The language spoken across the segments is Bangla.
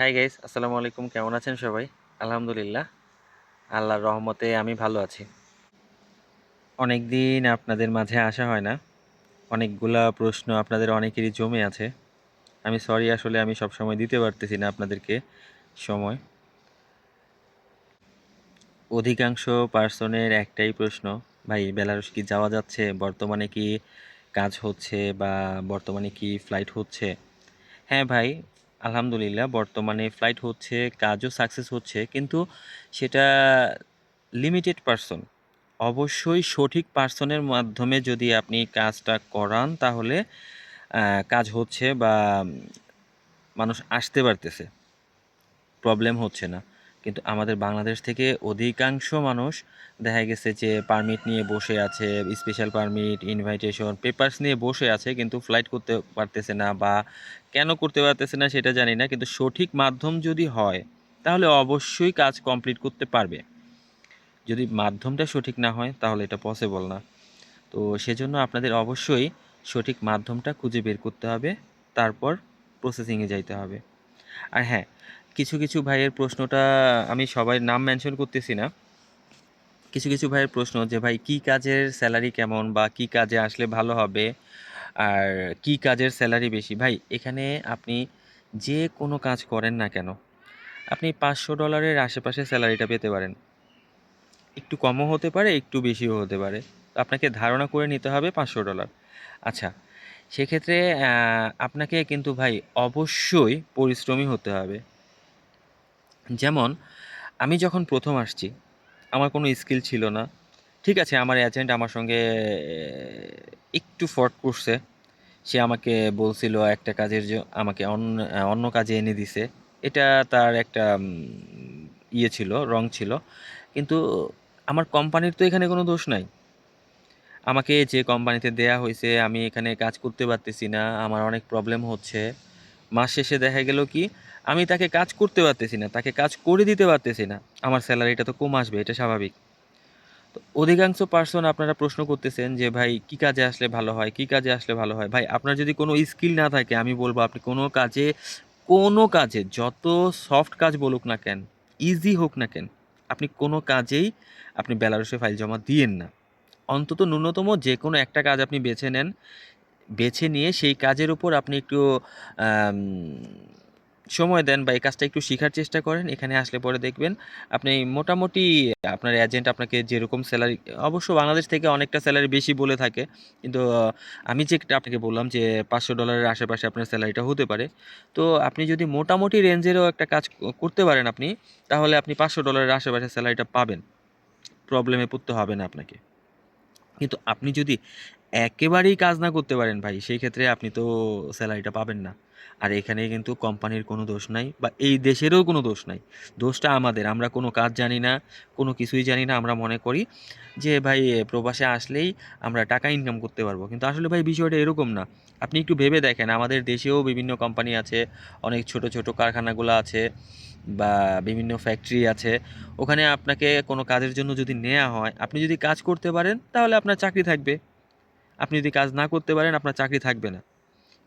হাই গাইস আসসালামু আলাইকুম। কেমন আছেন সবাই? আলহামদুলিল্লাহ। আল্লাহর রহমতে আমি ভালো আছি। অনেক দিন আপনাদের মাঝে আসা হয় না। অনেকগুলা প্রশ্ন আপনাদের অনেকেরই জমে আছে। আমি সরি আসলে আমি সব সময় দিতে পারতেছি না আপনাদেরকে সময়। অধিকাংশ পার্সনের একটাই প্রশ্ন, ভাই, বেলারুস কি যাওয়া যাচ্ছে? বর্তমানে কি কাজ হচ্ছে বা বর্তমানে কি ফ্লাইট হচ্ছে? হ্যাঁ ভাই আলহামদুলিল্লাহ, বর্তমানে ফ্লাইট হচ্ছে, কাজও সাকসেস হচ্ছে, কিন্তু সেটা লিমিটেড পার্সন অবশ্যই সঠিক পার্সনের মাধ্যমে যদি আপনি কাজটা করান, তাহলে কাজ হচ্ছে বা মানুষ আসতে পারতেছে। প্রবলেম হচ্ছে না। কিন্তু আমাদের বাংলাদেশ থেকে অধিকাংশ মানুষ দেখা গেছে যে পারমিট নিয়ে বসে আছে স্পেশাল পারমিট ইনভাইটেশন পেপারস নিয়ে বসে আছে, কিন্তু ফ্লাইট করতে পারতেছে না বা কেন করতে পারতেছে না সেটা জানি না, কিন্তু সঠিক মাধ্যম যদি হয়, তাহলে অবশ্যই কাজ কমপ্লিট করতে পারবে। যদি মাধ্যমটা সঠিক না হয়, তাহলে এটা পসিবল না। তো সেজন্য আপনাদের অবশ্যই সঠিক মাধ্যমটা খুঁজে বের করতে হবে, তারপর প্রসেসিংয়ে যাইতে হবে। আর হ্যাঁ কিছু কিছু ভাইয়ের প্রশ্নটা আমি সবাই নাম মেনশন করতেছি না। কিছু কিছু ভাইয়ের প্রশ্ন যে, ভাই, কি কাজের স্যালারি কেমন বা কি কাজে আসলে ভালো হবে? আর কি কাজের স্যালারি বেশি? ভাই, এখানে আপনি যে কোনো কাজ করেন না কেন, আপনি পাঁচশো ডলারের আশেপাশে স্যালারিটা পেতে পারেন। একটু কমও হতে পারে, একটু বেশিও হতে পারে। আপনাকে ধারণা করে নিতে হবে পাঁচশো ডলার। আচ্ছা সেক্ষেত্রে আপনাকে কিন্তু ভাই অবশ্যই পরিশ্রমী হতে হবে। যেমন, আমি যখন প্রথম আসছি, আমার কোনো স্কিল ছিল না। ঠিক আছে, আমার এজেন্ট আমার সঙ্গে একটু ফট করছে। সে আমাকে বলছিল একটা কাজের আমাকে অন্য অন্য কাজে এনে দিছে। এটা তার একটা ইয়ে ছিল, রং ছিল। কিন্তু আমার কোম্পানির তো এখানে কোনো দোষ নাই। আমাকে যে কোম্পানিতে দেয়া হয়েছে, আমি এখানে কাজ করতে পারতেছি না, আমার অনেক প্রবলেম হচ্ছে। মাস শেষে দেখা গেল কি আমি তাকে কাজ করতে পারতেছি না, তাকে কাজ করে দিতে পারতেছি না। আমার স্যালারিটা তো কম আসবে, এটা স্বাভাবিক। তো অধিকাংশ পার্সন আপনারা প্রশ্ন করতেছেন যে, ভাই, কি কাজে আসলে ভালো হয়? কি কাজে আসলে ভালো হয়? ভাই, আপনার যদি কোনো স্কিল না থাকে, আমি বলব আপনি কোনো কাজে কোনো কাজে যত সফট কাজ বলুক না কেন ইজি হোক না কেন, আপনি কোনো কাজেই আপনি বেলারসে ফাইল জমা দিয়েন না। অন্তত ন্যূনতম যে কোনো একটা কাজ আপনি বেছে নেন, বেছে নিয়ে সেই কাজের উপর আপনি একটু সময় দেন বা এই কাজটা একটু শেখার চেষ্টা করেন, এখানে আসলে পরে দেখবেন আপনি মোটামুটি আপনার এজেন্ট আপনাকে যেরকম স্যালারি অবশ্য বাংলাদেশ থেকে অনেকটা স্যালারি বেশি বলে থাকে, কিন্তু আমি যেটা আপনাকে বললাম যে পাঁচশো ডলারের আশেপাশে আপনার স্যালারিটা হতে পারে, তো আপনি যদি মোটামুটি রেঞ্জেরও একটা কাজ করতে পারেন আপনি, তাহলে আপনি পাঁচশো ডলারের আশেপাশে স্যালারিটা পাবেন। প্রবলেমে পড়তে হবে না আপনাকে। কিন্তু আপনি যদি একেবারেই কাজ না করতে পারেন ভাই, সেই ক্ষেত্রে আপনি তো স্যালারিটা পাবেন না। আর এখানে কিন্তু কোম্পানির কোনো দোষ নাই বা এই দেশেরও কোনো দোষ নাই। দোষটা আমাদের, আমরা কোনো কাজ জানি না, কোনো কিছুই জানি না, আমরা মনে করি যে, ভাই প্রবাসে আসলেই আমরা টাকা ইনকাম করতে পারব। কিন্তু আসলে ভাই, বিষয়টা এরকম না। আপনি একটু ভেবে দেখেন, আমাদের দেশেও বিভিন্ন কোম্পানি আছে, অনেক ছোট ছোট কারখানাগুলো আছে বা বিভিন্ন ফ্যাক্টরি আছে। ওখানে আপনাকে কোনো কাজের জন্য যদি নেওয়া হয়, আপনি যদি কাজ করতে পারেন, তাহলে আপনার চাকরি থাকবে। আপনি যদি কাজ না করতে পারেন, আপনার চাকরি থাকবে না।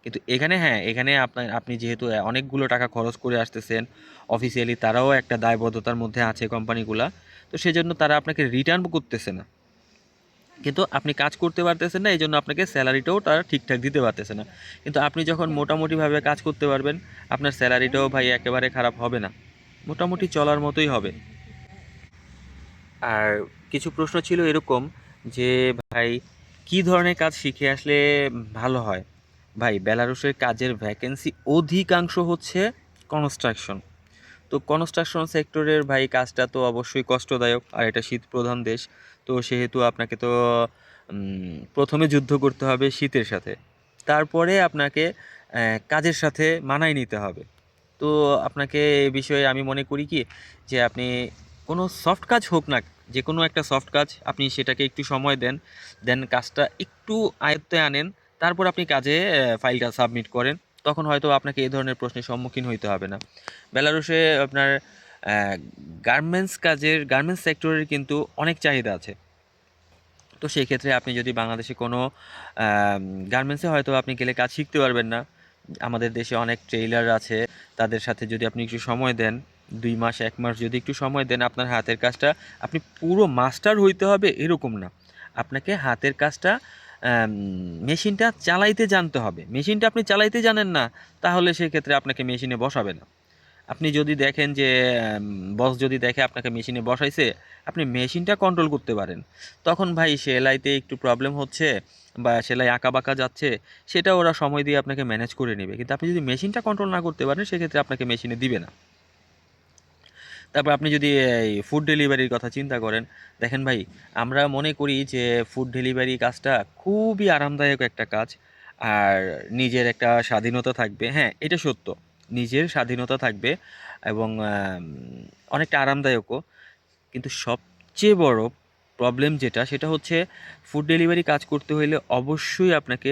কিন্তু এখানে হ্যাঁ এখানে আপনার, আপনি যেহেতু অনেকগুলো টাকা খরচ করে আসতেছেন অফিসিয়ালি তারাও একটা দায়বদ্ধতার মধ্যে আছে কোম্পানিগুলা, তো সেজন্য তারা আপনাকে রিটার্ন করতেছে না। কিন্তু আপনি কাজ করতে পারতেছেন না এই জন্য আপনাকে স্যালারিটাও তারা ঠিকঠাক দিতে পারতেছে না। কিন্তু আপনি যখন মোটামুটিভাবে কাজ করতে পারবেন, আপনার স্যালারিটাও ভাই একেবারে খারাপ হবে না। মোটামুটি চলার মতোই হবে। আর কিছু প্রশ্ন ছিল এরকম যে, ভাই, কি ধরনের কাজ শিখে আসলে ভালো হয়? ভাই, বেলারুশের কাজের ভ্যাকেন্সি অধিকাংশ হচ্ছে কনস্ট্রাকশন তো কনস্ট্রাকশন সেক্টরের ভাই, কাজটা তো অবশ্যই কষ্টদায়ক, আর এটা শীত প্রধান দেশ। তো সেহেতু আপনাকে তো প্রথমে যুদ্ধ করতে হবে শীতের সাথে। তারপরে আপনাকে কাজের সাথে মানায় নিতে হবে। তো আপনাকে এ বিষয়ে আমি মনে করি কি, যে আপনি কোনো সফট কাজ হোক না যে কোনো একটা সফট কাজ, আপনি সেটাকে একটু সময় দেন। দেন কাজটা একটু আয়ত্তে আনেন। তারপর আপনি কাজে ফাইলটা সাবমিট করেন। তখন হয়তো আপনাকে এই ধরনের প্রশ্নের সম্মুখীন হইতে হবে না। বেলারুশে আপনার গার্মেন্টস কাজের গার্মেন্টস সেক্টরের কিন্তু অনেক চাহিদা আছে। তো সেই ক্ষেত্রে আপনি যদি বাংলাদেশে কোনো গার্মেন্টসে হয়তো আপনি গেলে কাজ শিখতে পারবেন না। আমাদের দেশে অনেক ট্রেইলার আছে। তাদের সাথে যদি আপনি একটু সময় দেন, দুই মাস, এক মাস যদি একটু সময় দেন, আপনার হাতের কাজটা, আপনি পুরো মাস্টার হইতে হবে এরকম না। আপনাকে হাতের কাজটা মেশিনটা চালাইতে জানতে হবে। মেশিনটা আপনি চালাইতে জানেন না, তাহলে সেক্ষেত্রে আপনাকে মেশিনে বসাবে না। আপনি যদি দেখেন যে বস যদি দেখে আপনাকে মেশিনে বসাইছে, আপনি মেশিনটা কন্ট্রোল করতে পারেন। তখন ভাই সেলাইতে একটু প্রবলেম হচ্ছে বা সেলাই আঁকা বাঁকা যাচ্ছে, সেটা ওরা সময় দিয়ে আপনাকে ম্যানেজ করে নেবে। কিন্তু আপনি যদি মেশিনটা কন্ট্রোল না করতে পারেন, সেক্ষেত্রে আপনাকে মেশিনে দিবে না। তারপর আপনি যদি এই ফুড ডেলিভারির কথা চিন্তা করেন, দেখেন ভাই, আমরা মনে করি যে ফুড ডেলিভারি কাজটা খুবই আরামদায়ক একটা কাজ। আর নিজের একটা স্বাধীনতা থাকবে। হ্যাঁ এটা সত্য। নিজের স্বাধীনতা থাকবে এবং অনেকটা আরামদায়কও। কিন্তু সবচেয়ে বড় প্রবলেম যেটা, সেটা হচ্ছে ফুড ডেলিভারি কাজ করতে হলে অবশ্যই আপনাকে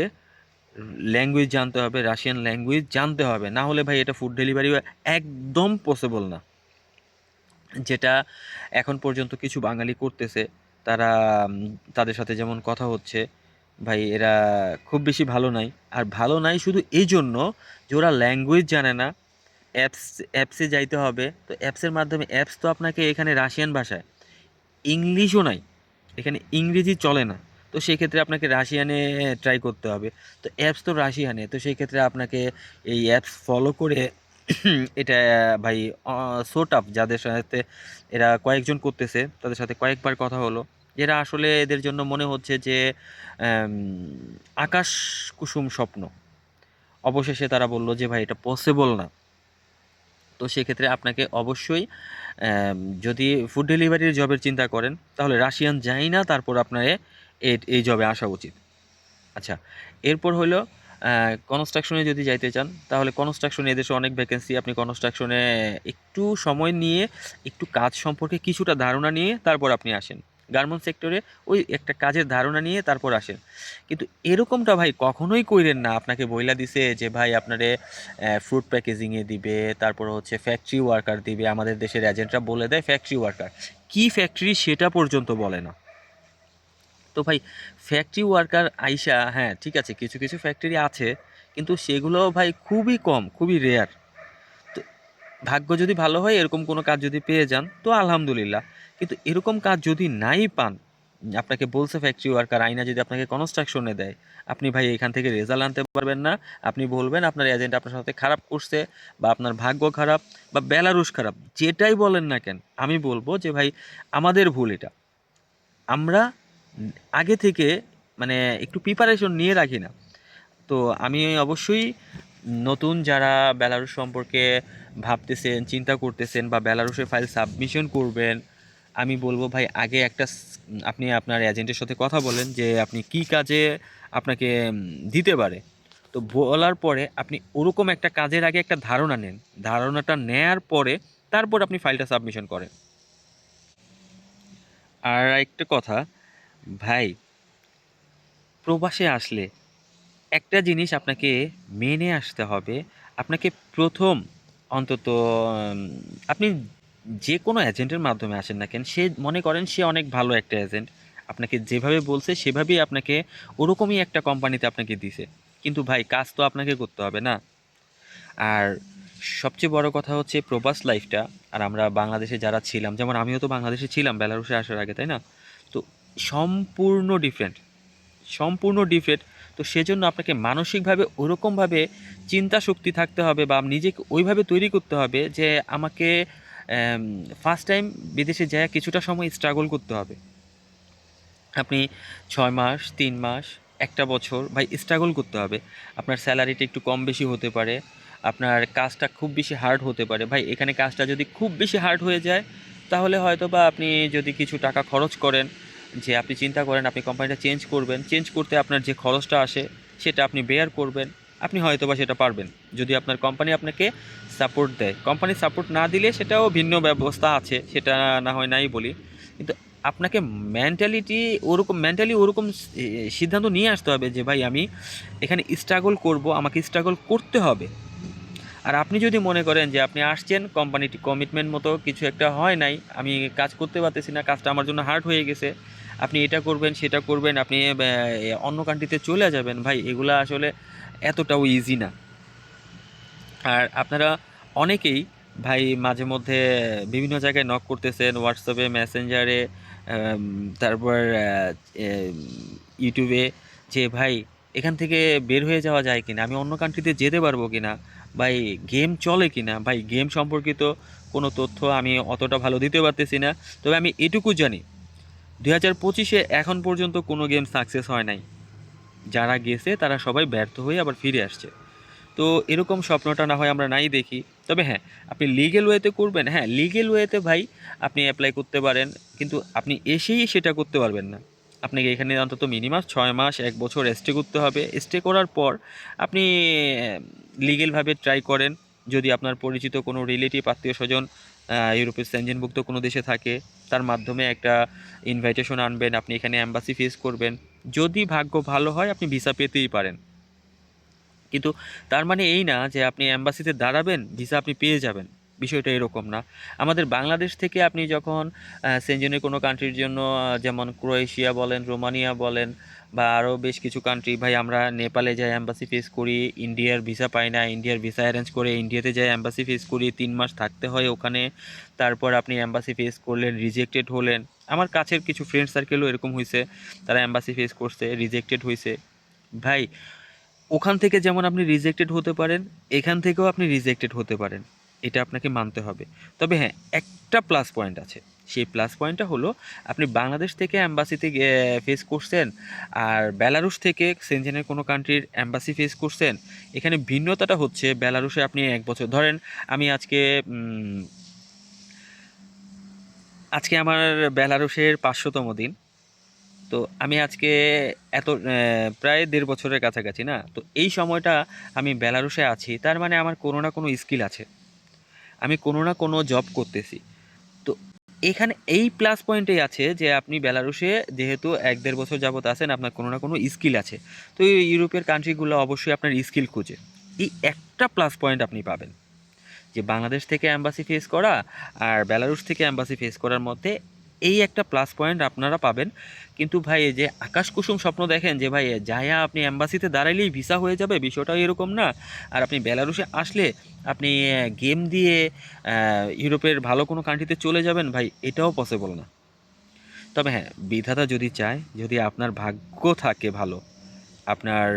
ল্যাঙ্গুয়েজ জানতে হবে রাশিয়ান ল্যাঙ্গুয়েজ জানতে হবে। না হলে ভাই, এটা ফুড ডেলিভারি একদম পসিবল না। যেটা এখন পর্যন্ত কিছু বাঙালি করতেছে, তারা তাদের সাথে যেমন কথা হচ্ছে, ভাই এরা খুব বেশি ভালো নাই। আর ভালো নাই শুধু এই জন্য যে ওরা ল্যাঙ্গুয়েজ জানে না অ্যাপস অ্যাপসে যাইতে হবে। তো অ্যাপসের মাধ্যমে অ্যাপস তো আপনাকে এখানে রাশিয়ান ভাষায় ইংলিশও নাই, এখানে ইংরেজি চলে না। তো সেই ক্ষেত্রে আপনাকে রাশিয়ানে ট্রাই করতে হবে। তো অ্যাপস তো রাশিয়ানে তো সেই ক্ষেত্রে আপনাকে এই অ্যাপস ফলো করে এটা, ভাই সোট আপ যাদের সাথে এরা কয়েকজন করতেছে, তাদের সাথে কয়েকবার কথা হলো। এরা আসলে এদের জন্য মনে হচ্ছে যে আকাশ কুসুম স্বপ্ন। অবশেষে তারা বলল যে, ভাই, এটা পসিবল না। তো সেক্ষেত্রে আপনাকে অবশ্যই যদি ফুড ডেলিভারির জবের চিন্তা করেন, তাহলে রাশিয়ান যাই না, তারপর আপনার এই জবে আসা উচিত। আচ্ছা এরপর হলো কনস্ট্রাকশনে যদি যাইতে চান, তাহলে কনস্ট্রাকশনে এদেশে অনেক ভ্যাকেন্সি আপনি কনস্ট্রাকশনে একটু সময় নিয়ে, একটু কাজ সম্পর্কে কিছুটা ধারণা নিয়ে তারপর আপনি আসেন। গার্মেন্টস সেক্টরে ওই একটা কাজের ধারণা নিয়ে তারপর আসেন। কিন্তু এরকমটা ভাই কখনোই কইরেন না, আপনাকে বইলা দিছে যে, ভাই আপনারে ফ্রুট প্যাকেজিংয়ে দিবে, তারপর হচ্ছে ফ্যাক্টরি ওয়ার্কার দিবে। আমাদের দেশের এজেন্টরা বলে দেয় ফ্যাক্টরি ওয়ার্কার কি ফ্যাক্টরি সেটা পর্যন্ত বলে না। তো ভাই ফ্যাক্টরি ওয়ার্কার আইসা হ্যাঁ ঠিক আছে, কিছু কিছু ফ্যাক্টরি আছে, কিন্তু সেগুলো ভাই খুবই কম, খুবই রেয়ার তো ভাগ্য যদি ভালো হয়, এরকম কোনো কাজ যদি পেয়ে যান, তো আলহামদুলিল্লাহ। কিন্তু এরকম কাজ যদি নাই পান, আপনাকে বলছে ফ্যাক্টরি ওয়ার্কার আইনা যদি আপনাকে কনস্ট্রাকশনে দেয়, আপনি ভাই এখান থেকে রেজাল্ট আনতে পারবেন না, আপনি বলবেন আপনার এজেন্ট আপনার সাথে খারাপ করছে, বা আপনার ভাগ্য খারাপ, বা বেলারুশ খারাপ, যেটাই বলেন না কেন, আমি বলব যে ভাই, আমাদের ভুল এটা। আমরা আগে থেকে মানে একটু প্রিপারেশন নিয়ে রাখি না। তো আমি অবশ্যই নতুন যারা বেলারুস সম্পর্কে ভাবতেছেন, চিন্তা করতেছেন বা বেলারুসের ফাইল সাবমিশন করবেন, আমি বলব ভাই, আগে একটা আপনি আপনার এজেন্টের সাথে কথা বলেন যে আপনি কি কাজে আপনাকে দিতে পারে। তো বলার পরে আপনি ওরকম একটা কাজের আগে একটা ধারণা নেন। ধারণাটা নেয়ার পরে তারপর আপনি ফাইলটা সাবমিশন করেন। আর একটা কথা ভাই, প্রবাসে আসলে একটা জিনিস আপনাকে মেনে আসতে হবে। আপনাকে প্রথম অন্তত আপনি যে কোনো এজেন্টের মাধ্যমে আসেন না কেন, সে মনে করেন সে অনেক ভালো একটা এজেন্ট আপনাকে যেভাবে বলছে, সেভাবেই আপনাকে ওরকমই একটা কোম্পানিতে আপনাকে দিছে। কিন্তু ভাই, কাজ তো আপনাকে করতে হবে না। আর সবচেয়ে বড় কথা হচ্ছে প্রবাস লাইফটা আর আমরা বাংলাদেশে যারা ছিলাম, যেমন আমিও তো বাংলাদেশে ছিলাম বেলারুসে আসার আগে, তাই না? সম্পূর্ণ ডিফারেন্ট সম্পূর্ণ ডিফারেন্ট তো সেজন্য আপনাকে মানসিকভাবে ওরকমভাবে চিন্তা শক্তি থাকতে হবে বা নিজেকে ওইভাবে তৈরি করতে হবে যে আমাকে ফার্স্ট টাইম বিদেশে যায় কিছুটা সময় স্ট্রাগল করতে হবে। আপনি ছয় মাস, তিন মাস, একটা বছর ভাই স্ট্রাগল করতে হবে। আপনার স্যালারিটা একটু কম বেশি হতে পারে, আপনার কাজটা খুব বেশি হার্ড হতে পারে। ভাই, এখানে কাজটা যদি খুব বেশি হার্ড হয়ে যায়, তাহলে হয়তো বা আপনি যদি কিছু টাকা খরচ করেন যে আপনি চিন্তা করেন, আপনি কোম্পানিটা চেঞ্জ করবেন চেঞ্জ করতে আপনার যে খরচটা আসে, সেটা আপনি বেয়ার করবেন, আপনি হয়তো বা সেটা পারবেন। যদি আপনার কোম্পানি আপনাকে সাপোর্ট দেয়। কোম্পানি সাপোর্ট না দিলে সেটাও ভিন্ন ব্যবস্থা আছে, সেটা না হয় নাই বলি। কিন্তু আপনাকে মেন্টালিটি ওরকম মেন্টালি ওরকম সিদ্ধান্ত নিয়ে আসতে হবে যে, ভাই, আমি এখানে স্ট্রাগল করব, আমাকে স্ট্রাগল করতে হবে। আর আপনি যদি মনে করেন যে আপনি আসছেন, কোম্পানিটি কমিটমেন্ট মতো কিছু একটা হয় নাই, আমি কাজ করতে পারতেছি না, কাজটা আমার জন্য হার্ড হয়ে গেছে, আপনি এটা করবেন, সেটা করবেন, আপনি অন্য কান্ট্রিতে চলে যাবেন, ভাই, এগুলা আসলে এতটাও ইজি না। আর আপনারা অনেকেই, ভাই, মাঝে মধ্যে বিভিন্ন জায়গায় নক করতেছেন হোয়াটসঅ্যাপে মেসেঞ্জারে তারপর ইউটিউবে যে ভাই, এখান থেকে বের হয়ে যাওয়া যায় কিনা, আমি অন্য কান্ট্রিতে যেতে পারব কিনা ভাই গেম চলে কি না ভাই গেম সম্পর্কিত কোনো তথ্য আমি অতটা ভালো দিতে পারতেছি না। তবে আমি এটুকু জানি, দুই হাজার পঁচিশে এখন পর্যন্ত কোনো গেম সাকসেস হয় নাই। যারা গেছে, তারা সবাই ব্যর্থ হয়ে আবার ফিরে আসছে। তো এরকম স্বপ্নটা না হয় আমরা নাই দেখি। তবে হ্যাঁ আপনি লিগেল ওয়েতে করবেন। হ্যাঁ লিগেল ওয়েতে ভাই, আপনি অ্যাপ্লাই করতে পারেন। কিন্তু আপনি এসেই সেটা করতে পারবেন না। আপনাকে এখানে অন্তত মিনিমাম ছয় মাস, এক বছর স্টে করতে হবে। স্টে করার পর আপনি লিগেলভাবে ট্রাই করেন, যদি আপনার পরিচিত কোনো রিলেটিভ আত্মীয় স্বজন ইউরোপের সেঞ্জনভুক্ত কোনো দেশে থাকে, তার মাধ্যমে একটা ইনভাইটেশন আনবেন, আপনি এখানে অ্যাম্বাসি ফেস করবেন। যদি ভাগ্য ভালো হয়, আপনি ভিসা পেতেই পারেন। কিন্তু তার মানে এই না যে আপনি অ্যাম্বাসিতে দাঁড়াবেন ভিসা আপনি পেয়ে যাবেন। বিষয়টা এরকম না। আমাদের বাংলাদেশ থেকে আপনি যখন সেঞ্জনের কোনো কান্ট্রির জন্য যেমন ক্রোয়েশিয়া বলেন রোমানিয়া বলেন বা আরও বেশ কিছু কান্ট্রি ভাই আমরা নেপালে যাই অ্যাম্বাসি ফেস করি ইন্ডিয়ার ভিসা পাই না ইন্ডিয়ার ভিসা অ্যারেঞ্জ করে ইন্ডিয়াতে যাই অ্যাম্বাসি ফেস করি, তিন মাস থাকতে হয় ওখানে, তারপর আপনি অ্যাম্বাসি ফেস করলেন রিজেক্টেড হলেন। আমার কাছের কিছু ফ্রেন্ড সার্কেলও এরকম হয়েছে তারা অ্যাম্বাসি ফেস করছে রিজেক্টেড হয়েছে ভাই, ওখান থেকে যেমন আপনি রিজেক্টেড হতে পারেন, এখান থেকেও আপনি রিজেক্টেড হতে পারেন, এটা আপনাকে মানতে হবে। তবে হ্যাঁ একটা প্লাস পয়েন্ট আছে। সেই প্লাস পয়েন্টটা হলো, আপনি বাংলাদেশ থেকে অ্যাম্বাসিতে ফেস করছেন আর বেলারুশ থেকে সেনজেনের কোনো কান্ট্রির অ্যাম্বাসি ফেস করছেন, এখানে ভিন্নতাটা হচ্ছে বেলারুশে আপনি এক বছর, ধরেন আমি আজকে আজকে আমার বেলারুশের পাঁচশোতম দিন, তো আমি আজকে এত প্রায় দেড় বছরের কাছাকাছি না, তো এই সময়টা আমি বেলারুশে আছি, তার মানে আমার কোনো না কোনো স্কিল আছে। আমি কোনো না কোনো জব করতেছি। এখানে এই প্লাস পয়েন্টেই আছে যে আপনি বেলারুসে যেহেতু এক দেড় বছর যাবৎ আছেন, আপনার কোনো না কোনো স্কিল আছে। তো ইউরোপের কান্ট্রিগুলো অবশ্যই আপনার স্কিল খুঁজে। এই একটা প্লাস পয়েন্ট আপনি পাবেন। যে বাংলাদেশ থেকে অ্যাম্বাসি ফেস করা আর বেলারুস থেকে অ্যাম্বাসি ফেস করার মধ্যে এই একটা প্লাস পয়েন্ট আপনারা পাবেন। কিন্তু ভাই যে আকাশ কুসুম স্বপ্ন দেখেন যে, ভাই যায়া আপনি অ্যাম্বাসিতে দাঁড়াইলেই ভিসা হয়ে যাবে, বিষয়টাও এরকম না। আর আপনি বেলারুসে আসলে আপনি গেম দিয়ে ইউরোপের ভালো কোনো কান্ট্রিতে চলে যাবেন, ভাই, এটাও পসিবল না। তবে হ্যাঁ বিধাতা যদি চায়, যদি আপনার ভাগ্য থাকে ভালো, আপনার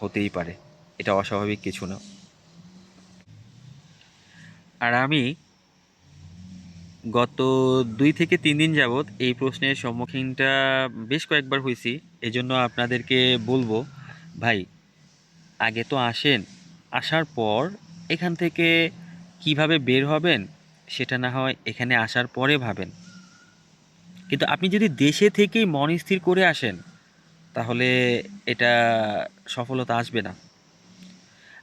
হতেই পারে। এটা অস্বাভাবিক কিছু না। আর আমি গত দুই থেকে তিন দিন যাবৎ এই প্রশ্নের সম্মুখীনটা বেশ কয়েকবার হয়েছি, এজন্য আপনাদেরকে বলব, ভাই, আগে তো আসেন, আসার পর এখান থেকে কীভাবে বের হবেন সেটা না হয় এখানে আসার পরে ভাবেন। কিন্তু আপনি যদি দেশে থেকেই মন স্থির করে আসেন, তাহলে এটা সফলতা আসবে না।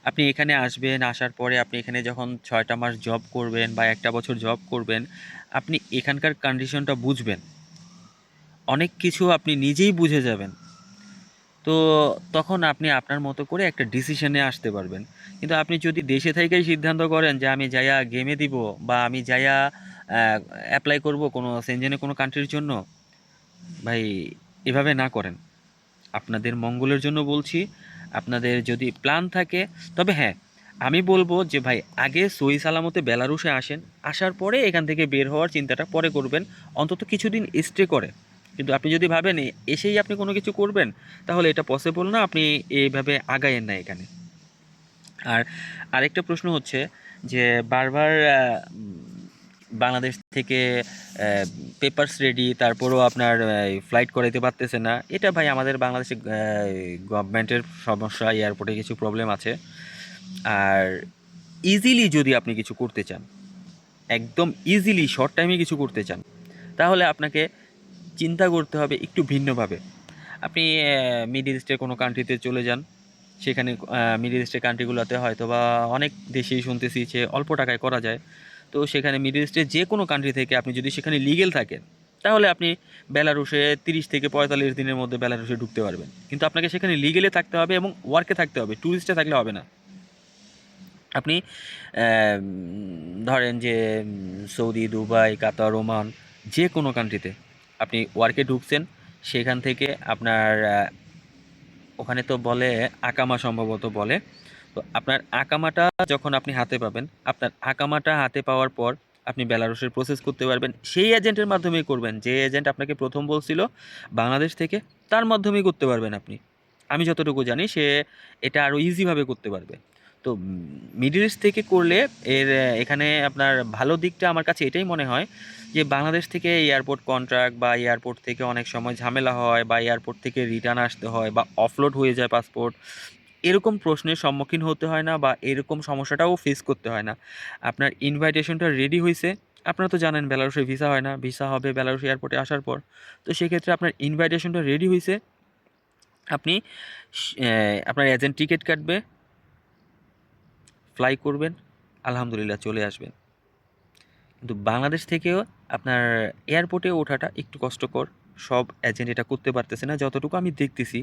আপনি এখানে আসবেন, আসার পরে আপনি এখানে যখন ছয়টা মাস জব করবেন বা একটা বছর জব করবেন, আপনি এখানকার কন্ডিশনটা বুঝবেন। অনেক কিছু আপনি নিজেই বুঝে যাবেন। তো তখন আপনি আপনার মতো করে একটা ডিসিশনে আসতে পারবেন। কিন্তু আপনি যদি দেশে থেকেই সিদ্ধান্ত করেন যে আমি যাইয়া গেমে দিব বা আমি যাইয়া অ্যাপ্লাই করব কোনো সেনজেনে কোনো কান্ট্রির জন্য, ভাই, এভাবে না করেন। আপনাদের মঙ্গলের জন্য বলছি আপনাদের যদি প্ল্যান থাকে, তবে হ্যাঁ আমি বলব যে ভাই, আগে সই সালামতে বেলারুশে আসেন, আসার পরে এখান থেকে বের হওয়ার চিন্তাটা পরে করবেন, অন্তত কিছুদিন স্টে করে। কিন্তু আপনি যদি ভাবেন এসেই আপনি কোনো কিছু করবেন, তাহলে এটা পসিবল না, আপনি এইভাবে আগায়েন না এখানে। আর আরেকটা প্রশ্ন হচ্ছে যে, বারবার বাংলাদেশ থেকে পেপারস রেডি তারপরেও আপনার ফ্লাইট করাইতে পারতেছে না। এটা ভাই আমাদের বাংলাদেশে গভর্নমেন্টের সমস্যা এয়ারপোর্টে কিছু প্রবলেম আছে। আর ইজিলি যদি আপনি কিছু করতে চান, একদম ইজিলি শর্ট টাইমে কিছু করতে চান, তাহলে আপনাকে চিন্তা করতে হবে একটু ভিন্নভাবে। আপনি মিডিল ইস্টের কোনো কান্ট্রিতে চলে যান, সেখানে মিডিল ইস্টের কান্ট্রিগুলোতে হয়তো বা অনেক দেশেই শুনতেছি যে অল্প টাকায় করা যায়। তো সেখানে মিডিল ইস্টের যে কোনো কান্ট্রি থেকে আপনি যদি সেখানে লিগেল থাকেন, তাহলে আপনি বেলারুশে তিরিশ থেকে পঁয়তাল্লিশ দিনের মধ্যে বেলারুশে ঢুকতে পারবেন। কিন্তু আপনাকে সেখানে লিগেলে থাকতে হবে এবং ওয়ার্কে থাকতে হবে ট্যুরিস্টে থাকলে হবে না। আপনি ধরেন যে সৌদি দুবাই কাতার ওমান যে কোনো কান্ট্রিতে আপনি ওয়ার্কে ঢুকছেন, সেখান থেকে আপনার ওখানে তো বলে, আকামা সম্ভবত বলে তো আপনার আকামাটা যখন আপনি হাতে পাবেন, আপনার আকামাটা হাতে পাওয়ার পর আপনি বেলারুশের প্রসেস করতে পারবেন। সেই এজেন্টের মাধ্যমেই করবেন। যে এজেন্ট আপনাকে প্রথম বলছিল, বাংলাদেশ থেকে, তার মাধ্যমেই করতে পারবেন আপনি। আমি যতটুকু জানি, সে এটা আরও ইজিভাবে করতে পারবে। তো মিডল ইস্ট থেকে করলে এর, এখানে আপনার ভালো দিকটা আমার কাছে এটাই মনে হয় যে, বাংলাদেশ থেকে এয়ারপোর্ট কন্ট্রাক্ট বা এয়ারপোর্ট থেকে অনেক সময় ঝামেলা হয় বা এয়ারপোর্ট থেকে রিটার্ন আসতে হয় বা অফলোড হয়ে যায় পাসপোর্ট এরকম প্রশ্নের সম্মুখীন হতে হয় না বা এরকম সমস্যাটাও ফেস করতে হয় না। আপনার ইনভাইটেশনটা রেডি হয়েছে আপনারা তো জানেন বেলারুসে ভিসা হয় না ভিসা হবে বেলারুস এয়ারপোর্টে আসার পর। তো সেক্ষেত্রে আপনার ইনভাইটেশনটা রেডি হয়েছে আপনি আপনার এজেন্ট টিকিট কাটবে ফ্লাই করবেন, আলহামদুলিল্লাহ চলে আসবেন। কিন্তু বাংলাদেশ থেকেও আপনার এয়ারপোর্টে ওঠাটা একটু কষ্টকর, সব এজেন্ট এটা করতে পারতেছে না, যতটুকু আমি দেখতেছি।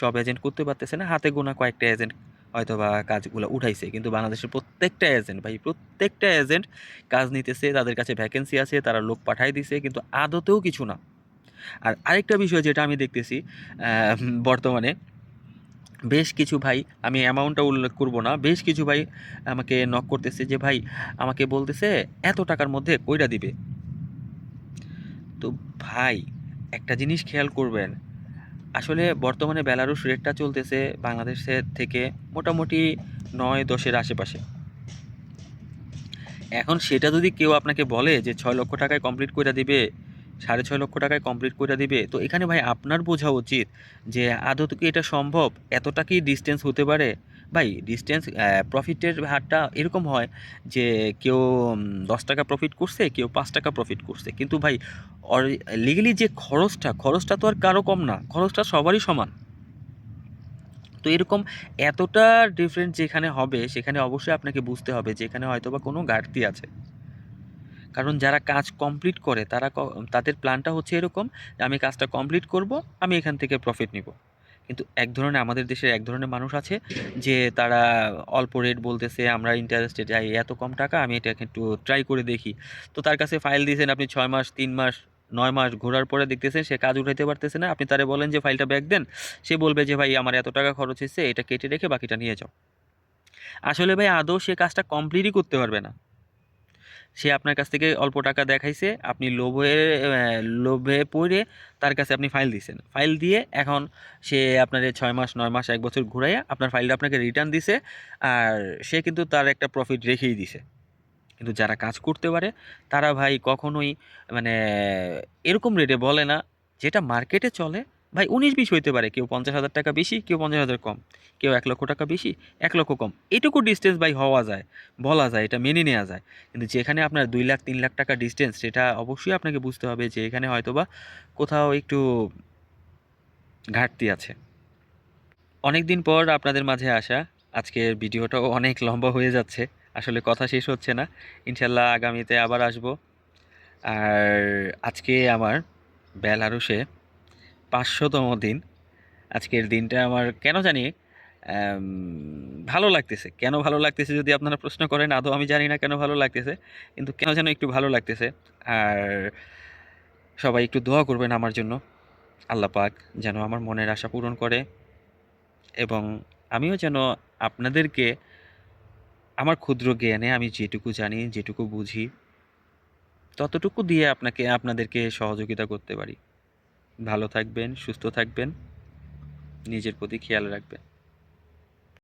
সব এজেন্ট করতে পারতেছে না, হাতে গোনা কয়েকটা এজেন্ট হয়তো বা কাজগুলো উঠাইছে। কিন্তু বাংলাদেশের প্রত্যেকটা এজেন্ট ভাই, প্রত্যেকটা এজেন্ট কাজ নিতেছে, তাদের কাছে ভ্যাকেন্সি আছে, তারা লোক পাঠাই দিছে, কিন্তু আদতেও কিছু না। আর আরেকটা বিষয় যেটা আমি দেখতেছি বর্তমানে বেশ কিছু ভাই, আমি অ্যামাউন্টটা উল্লেখ করব না, বেশ কিছু ভাই আমাকে নক করতেছে যে, ভাই, আমাকে বলতেছে এত টাকার মধ্যে কইরা দিবে। তো ভাই, একটা জিনিস খেয়াল করবেন আসলে বর্তমানে বেলারুস রেটটা চলতেছে বাংলাদেশের থেকে মোটামুটি নয় দশের আশেপাশে। এখন সেটা যদি কেউ আপনাকে বলে যে ছয় লক্ষ টাকায় কমপ্লিট করে দিবে, সাড়ে ছয় লক্ষ টাকায় কমপ্লিট করে দিবে, তো এখানে ভাই আপনার বোঝা উচিত যে আদৌ কি এটা সম্ভব? এতটা কি ডিস্টেন্স হতে পারে? ভাই ডিস্টেন্স প্রফিটের হারটা এরকম হয় যে কেউ দশ টাকা প্রফিট করছে, কেউ পাঁচ টাকা প্রফিট করছে। কিন্তু ভাই লিগেলি যে খরচটা খরচটা তো আর কারও কম না, খরচটা সবারই সমান। তো এরকম এতটা ডিফারেন্ট যেখানে হবে, সেখানে অবশ্যই আপনাকে বুঝতে হবে যে এখানে হয়তো বা কোনো ঘাটতি আছে। কারণ যারা কাজ কমপ্লিট করে, তারা তাদের প্ল্যানটা হচ্ছে এরকম যে আমি কাজটা কমপ্লিট করব, আমি এখান থেকে প্রফিট নিব। কিন্তু এক ধরনের আমাদের দেশের এক ধরনের মানুষ আছে যে তারা অল্প রেট বলতেছে, আমরা ইন্টারেস্টে যাই, এত কম টাকা, আমি এটাকে একটু ট্রাই করে দেখি। তো তার কাছে ফাইল দিয়েছেন আপনি ছয় মাস, তিন মাস, নয় মাস ঘোরার পরে দেখতেছেন সে কাজ উঠাইতে পারতেছে না। আপনি তারে বলেন যে ফাইলটা ব্যাক দেন। সে বলবে যে, ভাই, আমার এত টাকা খরচ হয়েছে এটা কেটে রেখে বাকিটা নিয়ে যাও। আসলে ভাই, আদৌ সে কাজটা কমপ্লিটই করতে পারবে না। সে আপনার কাছ থেকে অল্প টাকা দেখাইছে, আপনি লোভে লোভে পড়ে তার কাছে আপনি ফাইল দিয়েছেন ফাইল দিয়ে এখন সে আপনার ছয় মাস, নয় মাস, এক বছর ঘুরাইয়া আপনার ফাইলটা আপনাকে রিটার্ন দিছে আর সে কিন্তু তার একটা প্রফিট রেখেই দিছে। কিন্তু যারা কাজ করতে পারে, তারা ভাই কখনোই মানে এরকম রেটে বলে না, যেটা মার্কেটে চলে ভাই, উনিশ বিশ হইতে পারে। কেউ পঞ্চাশ হাজার টাকা বেশি, কেউ পঞ্চাশ হাজার কম। কেউ এক লক্ষ টাকা বেশি, এক লক্ষ কম। এটুকু ডিস্টেন্স ভাই হওয়া যায়, বলা যায়, এটা মেনে নেওয়া যায়। কিন্তু যেখানে আপনার দুই লাখ, তিন লাখ টাকা ডিস্টেন্স সেটা অবশ্যই আপনাকে বুঝতে হবে যে এখানে হয়তোবা কোথাও একটু ঘাটতি আছে। অনেক দিন পর আপনাদের মাঝে আসা। আজকের ভিডিওটাও অনেক লম্বা হয়ে যাচ্ছে। আসলে কথা শেষ হচ্ছে না। ইনশাল্লাহ আগামীতে আবার আসব। আর আজকে আমার বেলারুশে পাঁচশোতম দিন। আজকের দিনটা আমার কেন জানি ভালো লাগতেছে। কেন ভালো লাগতেছে যদি আপনারা প্রশ্ন করেন, আদৌ আমি জানি না কেন ভালো লাগতেছে, কিন্তু কেন যেন একটু ভালো লাগতেছে। আর সবাই একটু দোয়া করবেন আমার জন্য। আল্লাহ পাক যেন আমার মনের আশা পূরণ করে এবং আমিও যেন আপনাদেরকে আমার ক্ষুদ্র জ্ঞানে আমি যেটুকু জানি, যেটুকু বুঝি, ততটুকু দিয়ে আপনাকে, আপনাদেরকে সহযোগিতা করতে পারি। ভালো থাকবেন সুস্থ থাকবেন নিজের প্রতি খেয়াল রাখবেন।